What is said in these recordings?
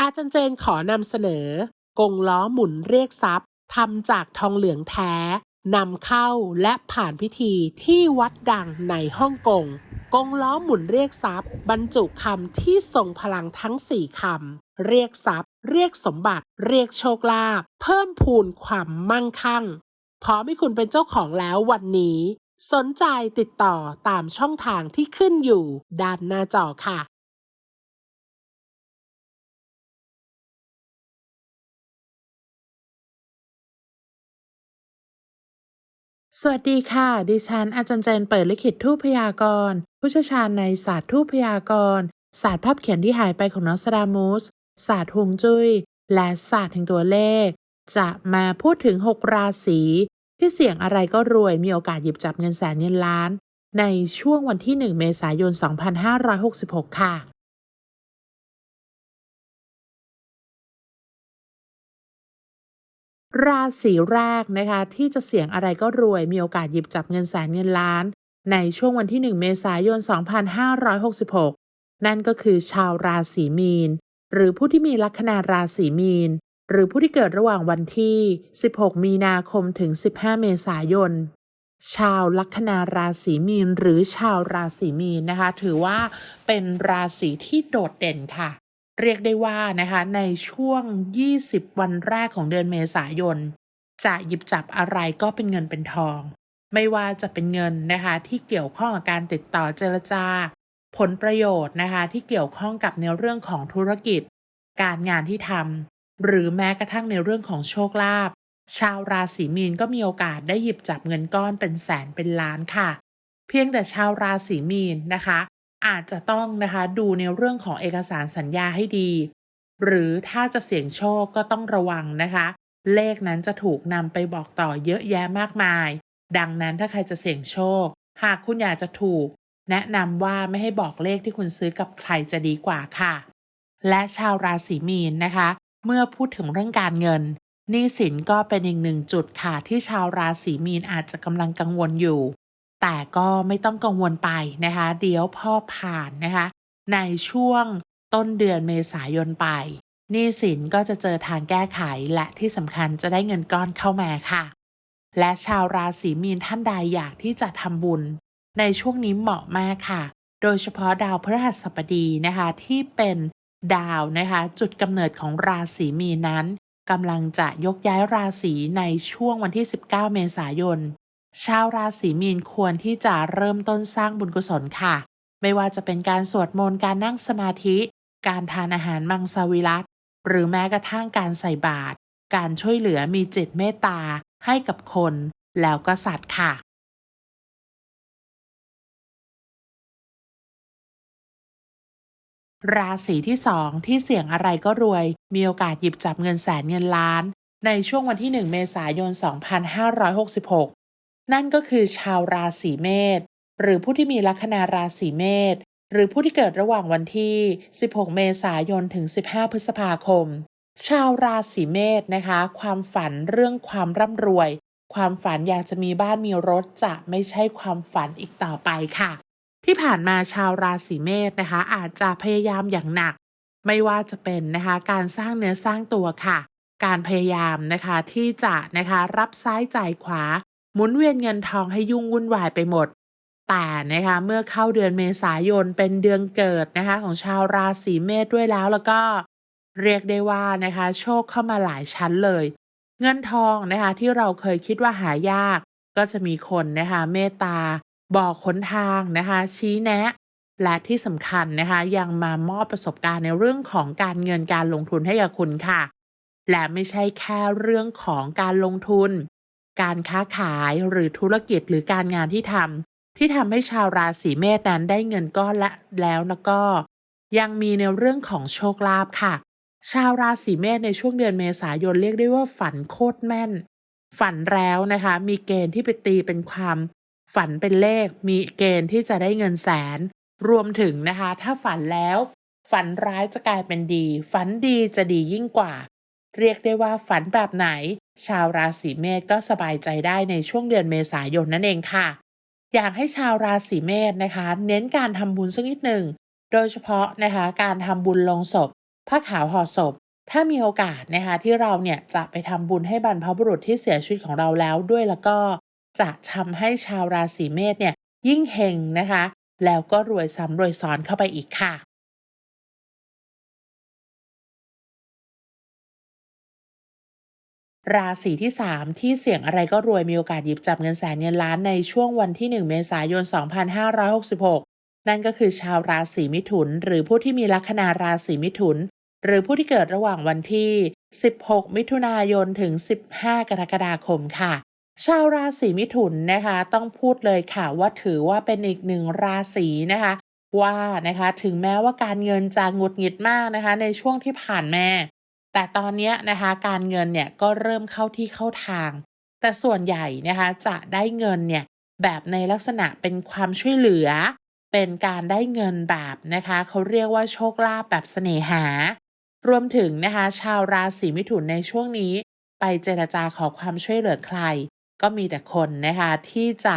อาจารย์เจนขอนำเสนอ กงล้อหมุนเรียกทรัพย์ทำจากทองเหลืองแท้นำเข้าและผ่านพิธีที่วัดดังในฮ่องกง กงล้อหมุนเรียกทรัพย์ บรรจุคำที่ทรงพลังทั้งสี่คำ เรียกทรัพย์ เรียกสมบัติ เรียกโชคลาภ เพิ่มพูนความมั่งคั่ง พร้อมให้คุณเป็นเจ้าของแล้ววันนี้ สนใจติดต่อตามช่องทางที่ขึ้นอยู่ ด้านหน้าจอค่ะ สวัสดีค่ะ ดิฉันอาจารย์เจนเปิดลิขิตทูพยากรณ์ผู้เชี่ยวชาญในศาสตร์ทูพยากรณ์ศาสตร์ภาพเขียนที่หายไปของนอสตรามูสศาสตร์ฮวงจุ้ย และศาสตร์แห่งตัวเลข จะมาพูดถึง 6 ราศีที่เสี่ยงอะไรก็รวยมีโอกาสหยิบจับเงินแสนเงินล้าน ในช่วงวันที่ 1 เมษายน 2566 ค่ะ ราศีแรกนะคะที่จะเสี่ยงอะไรก็รวยมีโอกาสหยิบจับเงินแสนเงินล้าน ในช่วงวันที่ 1 เมษายน 2566 นั่นก็คือชาวราศีมีน หรือผู้ที่มีลัคนาราศีมีน หรือผู้ที่เกิดระหว่างวันที่ 16 มีนาคมถึง 15 เมษายน ชาวลัคนาราศีมีน หรือชาวราศีมีนนะคะ ถือว่าเป็นราศีที่โดดเด่นค่ะ เรียกได้ว่านะคะในช่วง 20 วันแรกของเดือนเมษายน จะหยิบจับอะไรก็เป็นเงินเป็นทอง ไม่ว่าจะเป็นเงินนะคะที่เกี่ยวข้องกับการติดต่อเจรจา ผลประโยชน์นะคะที่เกี่ยวข้องกับในเรื่องของธุรกิจ การงานที่ทำหรือแม้กระทั่งในเรื่องของโชคลาภชาวราศีมีนก็มีโอกาสได้หยิบจับเงินก้อนเป็นแสนเป็นล้านค่ะ เพียงแต่ชาวราศีมีนนะคะ อาจจะต้องนะคะดูในเรื่องของเอกสารสัญญาให้ดี หรือถ้าจะเสี่ยงโชคก็ต้องระวังนะคะ เลขนั้นจะถูกนำไปบอกต่อเยอะแยะมากมาย ดังนั้นถ้าใครจะเสี่ยงโชค หากคุณอยากจะถูก แนะนำว่าไม่ให้บอกเลขที่คุณซื้อกับใครจะดีกว่าค่ะ และชาวราศีมีนนะคะ เมื่อพูดถึงเรื่องการเงินหนี้สินก็เป็นอีกหนึ่งจุดค่ะที่ชาวราศีมีนอาจจะกำลังกังวลอยู่ แต่ก็ไม่ต้องกังวลไปนะคะ เดี๋ยวพอผ่านนะคะ ในช่วงต้นเดือนเมษายนไปหนี้สินก็จะเจอทางแก้ไขและที่สำคัญจะได้เงินก้อนเข้ามาค่ะ และชาวราศีมีนท่านใดอยากที่จะทำบุญ ในช่วงนี้เหมาะมากค่ะ โดยเฉพาะดาวพฤหัสบดีนะคะ ที่เป็นดาวนะคะ จุดกำเนิดของราศีมีนนั้นกำลังจะยกย้ายราศีในช่วงวันที่ 19 เมษายน ชาวราศีมีนควรที่จะเริ่มต้นสร้างบุญกุศลค่ะ ไม่ว่าจะเป็นการสวดมนต์การนั่งสมาธิ การทานอาหารมังสวิรัตหรือแม้กระทั่งการใส่บาตรการช่วยเหลือมีจิตเมตตาให้กับคนแล้วก็สัตว์ค่ะราศีที่สองที่เสี่ยงอะไรก็รวย มีโอกาสหยิบจับเงินแสนเงินล้าน ในช่วงวันที่ 1 เมษายน 2566 นั่นก็คือชาวราศีเมษหรือผู้ที่มีลัคนาราศีเมษหรือผู้ที่เกิดระหว่างวันที่ 16 เมษายนถึง 15 พฤษภาคม ชาวราศีเมษนะคะ ความฝันเรื่องความร่ำรวย ความฝันอยากจะมีบ้านมีรถจะไม่ใช่ความฝันอีกต่อไปค่ะ ที่ผ่านมาชาวราศีเมษนะคะ อาจจะพยายามอย่างหนัก ไม่ว่าจะเป็นนะคะ การสร้างเนื้อสร้างตัวค่ะ การพยายามนะคะที่จะนะคะรับซ้ายจ่ายขวา หมุนเวียนเงินทองให้ยุ่งวุ่นวายไปหมด แต่นะคะเมื่อเข้าเดือนเมษายนเป็นเดือนเกิดนะคะของชาวราศีเมษด้วยแล้วแล้วก็เรียกได้ว่านะคะโชคเข้ามาหลายชั้นเลย เงินทองนะคะที่เราเคยคิดว่าหายาก ก็จะมีคนนะคะเมตตา บอกหนทางนะคะชี้แนะ และที่สำคัญนะคะยังมามอบประสบการณ์ในเรื่องของการเงินการลงทุนให้กับคุณค่ะ และไม่ใช่แค่เรื่องของการลงทุน การค้าขายหรือธุรกิจหรือการงานที่ทำที่ทำให้ชาวราศีเมษนั้นได้เงินก้อนละแล้วแล้วก็ ยังมีในเรื่องของโชคลาภค่ะ ชาวราศีเมษในช่วงเดือนเมษายนเรียกได้ว่าฝันโคตรแม่น ฝันแล้วนะคะ มีเกณฑ์ที่ไปตีเป็นความ ฝันเป็นเลข มีเกณฑ์ที่จะได้เงินแสน รวมถึงนะคะ ถ้าฝันแล้ว ฝันร้ายจะกลายเป็นดี ฝันดีจะดียิ่งกว่า เรียกได้ว่าฝันแบบไหน ชาวราศีเมษก็สบายใจได้ในช่วงเดือนเมษายนนั่นเองค่ะ อยากให้ชาวราศีเมษนะคะ เน้นการทำบุญสักนิดหนึ่ง โดยเฉพาะนะคะการทำบุญลงศพผ้าขาวห่อศพ ถ้ามีโอกาสนะคะที่เราเนี่ยจะไปทำบุญให้บรรพบุรุษที่เสียชีวิตของเราแล้วด้วยแล้วก็ จะทำให้ชาวราศีเมษเนี่ยยิ่งเฮงนะคะ แล้วก็รวยซ้ำรวยซ้อนเข้าไปอีกค่ะ ราศีที่ 3 ที่เสี่ยงอะไรก็รวยมีโอกาสหยิบจับเงินแสนเงินล้านในช่วงวันที่ 1 เมษายน 2566 นั่นก็คือชาวราศีมิถุน หรือผู้ที่มีลัคนาราศีมิถุน หรือผู้ที่เกิดระหว่างวันที่ 16 มิถุนายนถึง 15 กรกฎาคมค่ะ ชาวราศีมิถุนนะคะ ต้องพูดเลยค่ะว่าถือว่าเป็นอีกหนึ่งราศีนะคะ ว่านะคะถึงแม้ว่าการเงินจะงดหงิดมากนะคะ ในช่วงที่ผ่านมา แต่ตอนนี้นะคะการเงินเนี่ยก็เริ่มเข้าที่เข้าทาง แต่ส่วนใหญ่นะคะจะได้เงินเนี่ยแบบในลักษณะเป็นความช่วยเหลือ เป็นการได้เงินแบบนะคะเขาเรียกว่าโชคลาภแบบเสน่หา รวมถึงนะคะชาวราศีมิถุนในช่วงนี้ ไปเจรจาขอความช่วยเหลือใคร ก็มีแต่คนนะคะที่จะ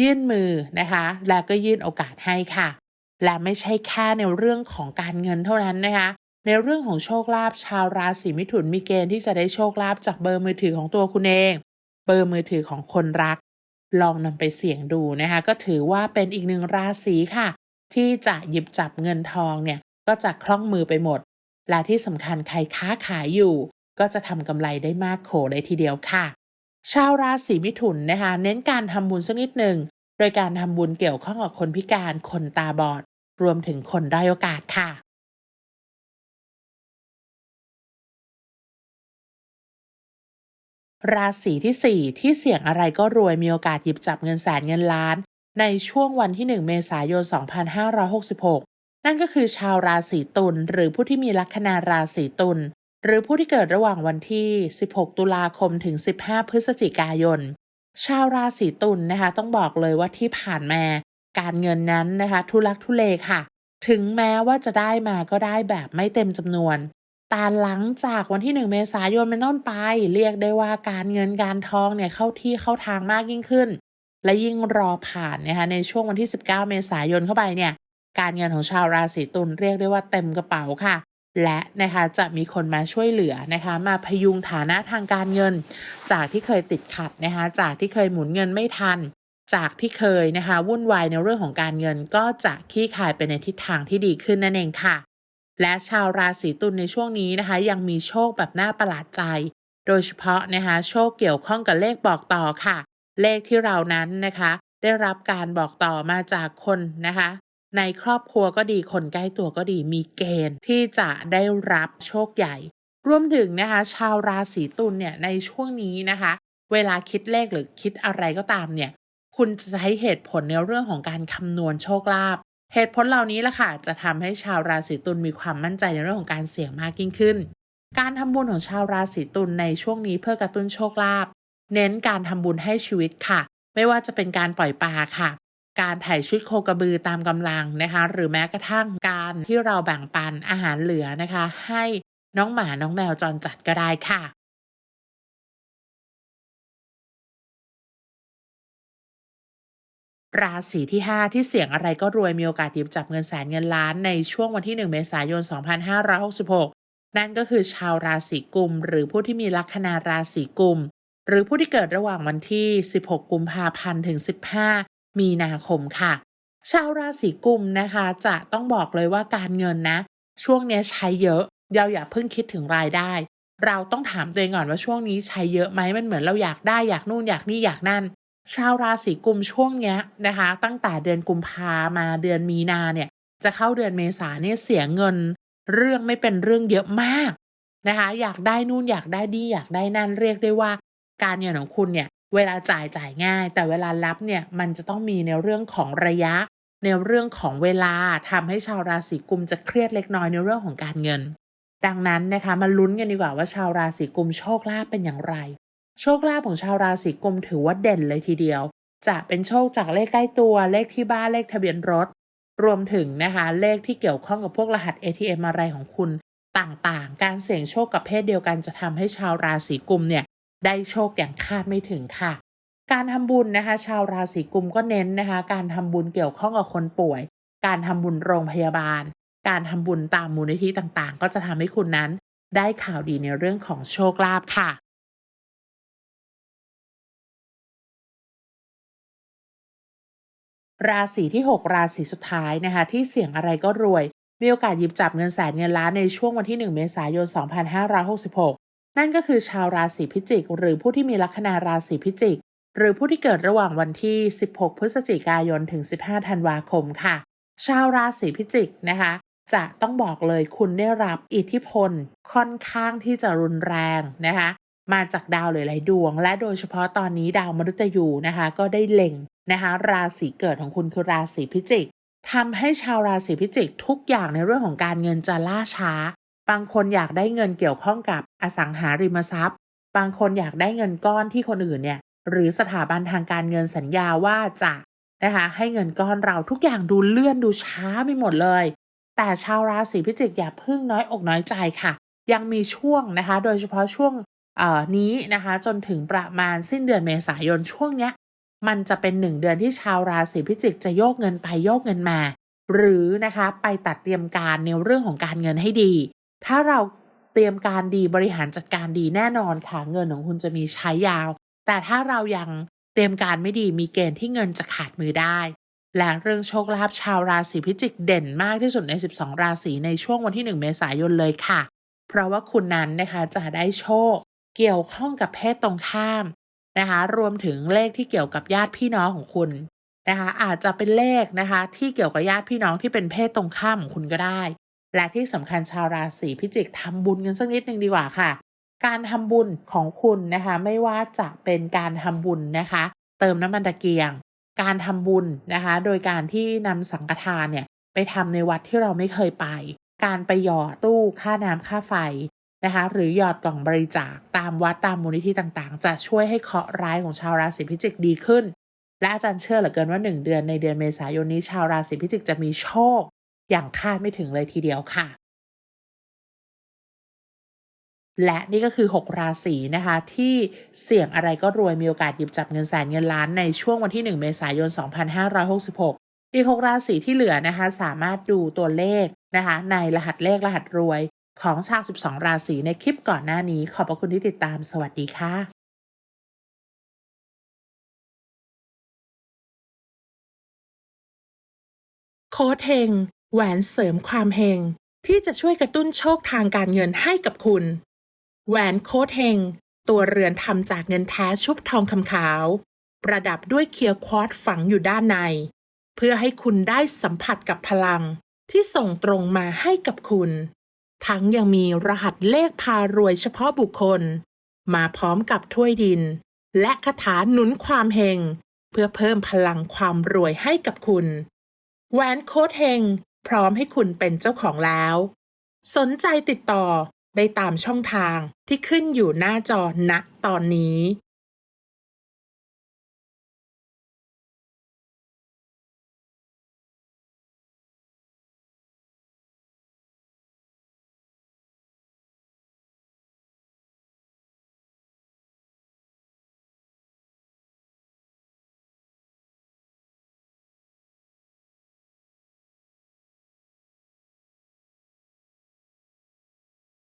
ยื่นมือนะคะ และก็ยื่นโอกาสให้ค่ะ และไม่ใช่แค่ในเรื่องของการเงินเท่านั้นนะคะ ในเรื่องของโชคลาภชาวราศีมิถุนมีเกณฑ์ที่จะได้โชคลาภจากเบอร์มือถือของตัวคุณเอง เบอร์มือถือของคนรัก ลองนำไปเสี่ยงดูนะคะก็ถือว่าเป็นอีกหนึ่งราศีค่ะ ที่จะหยิบจับเงินทองเนี่ยก็จะคล่องมือไปหมด และที่สำคัญใครค้าขายอยู่ ก็จะทำกำไรได้มากโขเลยทีเดียวค่ะ ชาวราศีมิถุนนะคะเน้นการทำบุญสักนิดหนึ่งโดยการทำบุญเกี่ยวข้องกับคนพิการคนตาบอด รวมถึงคนด้อยโอกาสค่ะ ราศีที่ 4 ที่เสี่ยงอะไรก็รวยมีโอกาสหยิบจับเงินแสนเงินล้าน ในช่วงวันที่ 1 เมษายน 2566 นั่นก็คือชาวราศีตุลหรือผู้ที่มีลัคนาราศีตุลหรือผู้ที่เกิดระหว่างวันที่ 16 ตุลาคมถึง 15 พฤศจิกายน ชาวราศีตุลนะคะ ต้องบอกเลยว่าที่ผ่านมาการเงินนั้นนะคะ ทุลักทุเลค่ะ ถึงแม้ว่าจะได้มาก็ได้แบบไม่เต็มจำนวน แต่หลังจากวันที่ 1 เมษายนเป็นต้นไป เรียกได้ว่าการเงินการทองเนี่ยเข้าที่เข้าทางมากยิ่งขึ้น และยิ่งรอผ่านนะคะในช่วงวันที่ 19 เมษายนเข้าไปเนี่ย การเงินของชาวราศีตุลเรียกได้ว่าเต็มกระเป๋าค่ะ และนะคะจะมีคนมาช่วยเหลือนะคะมาพยุงฐานะทางการเงิน จากที่เคยติดขัดนะคะจากที่เคยหมุนเงินไม่ทัน จากที่เคยนะคะวุ่นวายในเรื่องของการเงินก็จะขี้คายไปในทิศทางที่ดีขึ้นนั่นเองค่ะ และชาวราศีตุลในช่วงนี้นะคะ ยังมีโชคแบบน่าประหลาดใจ โดยเฉพาะนะคะโชคเกี่ยวข้องกับเลขบอกต่อค่ะ เลขที่เรานั้นนะคะ ได้รับการบอกต่อมาจากคนนะคะ ในครอบครัวก็ดีคนใกล้ตัวก็ดีมีเกณฑ์ที่จะได้รับโชคใหญ่ รวมถึงนะคะ ชาวราศีตุลเนี่ยในช่วงนี้นะคะ เวลาคิดเลขหรือคิดอะไรก็ตามเนี่ย คุณจะใช้เหตุผลในเรื่องของการคำนวณโชคลาภ เหตุผลเหล่านี้แหละค่ะจะทำให้ชาวราศีตุลมีความมั่นใจในเรื่องของการเสี่ยงมากยิ่งขึ้น การทำบุญของชาวราศีตุลในช่วงนี้เพื่อกระตุ้นโชคลาภเน้นการทำบุญให้ชีวิตค่ะ ไม่ว่าจะเป็นการปล่อยปลาค่ะ การถ่ายชุดโคกระบือตามกำลังนะคะ หรือแม้กระทั่งการที่เราแบ่งปันอาหารเหลือนะคะ ให้น้องหมาน้องแมวจรจัดก็ได้ค่ะ ราศีที่ 5 ที่เสี่ยงอะไรก็รวยมีโอกาสหยิบจับเงินแสนเงินล้านในช่วงวันที่ 1 เมษายน 2566 นั่นก็คือชาวราศีกุม หรือผู้ที่มีลัคนาราศีกุม หรือผู้ที่เกิดระหว่างวันที่ 16 กุมภาพันธ์ถึง 15 มีนาคมค่ะ ชาวราศีกุมนะคะ จะต้องบอกเลยว่าการเงินนะ ช่วงนี้ใช้เยอะเราอย่าเพิ่งคิดถึงรายได้ เราต้องถามตัวเองก่อนว่าช่วงนี้ใช้เยอะไหมมันเหมือนเราอยากได้อยากนู่นอยากนี่อยากนั่น ชาวราศีกุมช่วงเนี้ยนะคะ ตั้งแต่เดือนกุมภามาเดือนมีนาเนี่ย จะเข้าเดือนเมษาเนี่ยเสียเงิน เรื่องไม่เป็นเรื่องเยอะมากนะคะ อยากได้นู่นอยากได้ดีอยากได้นั่นเรียกได้ว่า การเงินของคุณเนี่ย เวลาจ่ายจ่ายง่าย แต่เวลารับเนี่ยมันจะต้องมีในเรื่องของระยะ ในเรื่องของเวลาทำให้ชาวราศีกุมจะเครียดเล็กน้อยในเรื่องของการเงิน ดังนั้นนะคะมาลุ้นกันดีกว่าว่าชาวราศีกุมโชคลาภเป็นอย่างไร โชคลาภของชาวราศีกุมถือว่าเด่นเลยทีเดียว จะเป็นโชคจากเลขใกล้ตัวเลขที่บ้านเลขทะเบียนรถ รวมถึงนะคะเลขที่เกี่ยวข้องกับพวกรหัส ATM อะไรของคุณต่างๆ การเสี่ยงโชคกับเพศเดียวกันจะทำให้ชาวราศีกุมเนี่ยได้โชคอย่างคาดไม่ถึงค่ะ การทำบุญนะคะ ชาวราศีกุมก็เน้นนะคะ การทำบุญเกี่ยวข้องกับคนป่วย การทำบุญโรงพยาบาล การทำบุญตามมูลนิธิต่างๆ ก็จะทำให้คุณนั้น ได้ข่าวดีในเรื่องของโชคลาภค่ะ ราศีที่ 6 ราศีสุดท้ายนะคะที่เสี่ยงอะไรก็รวย มีโอกาสหยิบจับเงินแสนเงินล้านในช่วงวันที่ 1 เมษายน 2566 นั่นก็คือชาวราศีพิจิก หรือผู้ที่มีลัคนาราศีพิจิก หรือผู้ที่เกิดระหว่างวันที่ 16 พฤศจิกายนถึง 15 ธันวาคมค่ะ ชาวราศีพิจิกนะคะจะต้องบอกเลยคุณได้รับอิทธิพลค่อนข้างที่จะรุนแรงนะคะมาจากดาวหลายๆดวง และโดยเฉพาะตอนนี้ดาวมฤตยูนะคะ ก็ได้เล็ง นะคะราศีเกิดของคุณคือราศีพิจิกทำให้ชาวราศีพิจิกทุกอย่างในเรื่องของการเงินจะล่าช้า บางคนอยากได้เงินเกี่ยวข้องกับอสังหาริมทรัพย์ บางคนอยากได้เงินก้อนที่คนอื่นเนี่ยหรือสถาบันทางการเงินสัญญาว่าจะนะคะให้เงินก้อนเราทุกอย่างดูเลื่อนดูช้าไปหมดเลย แต่ชาวราศีพิจิกอย่าพิ่งน้อยอกน้อยใจค่ะ ยังมีช่วงนะคะ โดยเฉพาะช่วงเอ่อนี้นะคะ จนถึงประมาณสิ้นเดือนเมษายนช่วงเนี้ย มันจะเป็นหนึ่งเดือนที่ชาวราศีพิจิกจะโยกเงินไปโยกเงินมา หรือนะคะไปตัดเตรียมการในเรื่องของการเงินให้ดี ถ้าเราเตรียมการดีบริหารจัดการดีแน่นอนค่ะเงินของคุณจะมีใช้ยาว แต่ถ้าเรายังเตรียมการไม่ดีมีเกณฑ์ที่เงินจะขาดมือได้ และเรื่องโชคลาภชาวราศีพิจิกเด่นมากที่สุดใน 12 ราศีในช่วงวันที่ 1 เมษายนเลยค่ะ เพราะว่าคุณนั้นนะคะจะได้โชค เกี่ยวข้องกับเพศตรงข้าม นะคะรวมถึงเลขที่เกี่ยวกับญาติพี่น้องของคุณนะคะอาจจะเป็นเลขนะคะที่เกี่ยวกับญาติพี่น้องที่เป็นเพศตรงข้ามของคุณก็ได้ และที่สำคัญชาวราศีพิจิกทำบุญกันสักนิดนึงดีกว่าค่ะ การทำบุญของคุณนะคะไม่ว่าจะเป็นการทำบุญนะคะ เติมน้ำมันตะเกียง การทำบุญนะคะ โดยการที่นำสังฆทานเนี่ยไปทำในวัดที่เราไม่เคยไป การไปหยอดตู้ค่าน้ำค่าไฟ นะคะหรือหยอดกล่องบริจาคตามวัดตามมูลนิธิต่างๆ จะช่วยให้เคราะห์ร้ายของชาวราศีพิจิกดีขึ้น และอาจารย์เชื่อเหลือเกินว่า 1 เดือนในเดือนเมษายนนี้ชาวราศีพิจิกจะมีโชค อย่างคาดไม่ถึงเลยทีเดียวค่ะ และนี่ก็คือ 6 ราศีนะคะ ที่เสี่ยงอะไรก็รวยมีโอกาสหยิบจับเงินแสนเงินล้านในช่วงวันที่ 1 เมษายน 2566อีก6ราศีที่เหลือนะคะสามารถดูตัวเลขนะคะในรหัสเลขรหัสรวย ของชาว 12 ราศีในคลิปก่อนหน้านี้ ขอบพระคุณที่ติดตาม สวัสดีค่ะโค้ดเฮงแหวนเสริมความเฮงที่จะช่วยกระตุ้นโชคทางการเงินให้กับคุณ แหวนโค้ดเฮงตัวเรือนทำจากเงินแท้ชุบทองคำขาว ประดับด้วยเคียวควอตฝังอยู่ด้านใน เพื่อให้คุณได้สัมผัสกับพลังที่ส่งตรงมาให้กับคุณ ทั้งยังมีรหัสเลขพารวยเฉพาะบุคคล มาพร้อมกับถ้วยดิน และคาถาหนุนความเฮงเพื่อเพิ่มพลังความรวยให้กับคุณแหวนโค้ดเฮงพร้อมให้คุณเป็นเจ้าของแล้ว สนใจติดต่อได้ตามช่องทางที่ขึ้นอยู่หน้าจอณตอนนี้